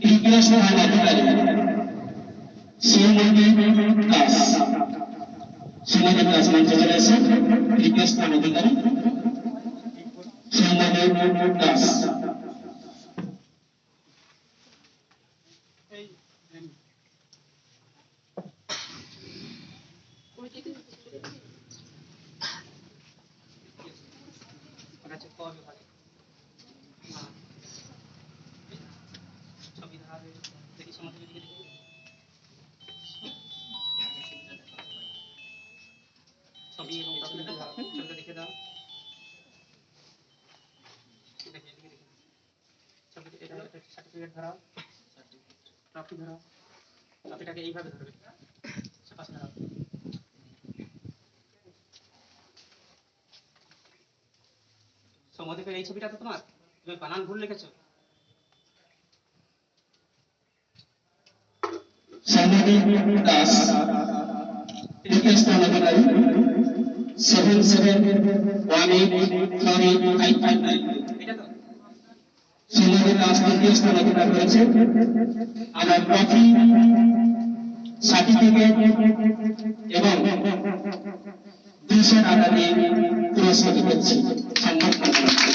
International Hunger Prevention. Sebenarnya kelas Sebenarnya kelas Mata jelasan Ikhlas nama kita Sebenarnya kelas Thank you. Certificate trophy ধরাও এইভাবে ধরবে এই ছবিটা তো তোমার তুমি বানান ভুল লিখেছো? শ্রীমতী দাস সেভেন সেভেন তৃতীয় স্থান অধিকার সার্টিফিকেট এবং দুশো টাকা দিয়ে পুরস্কৃত করছি করছি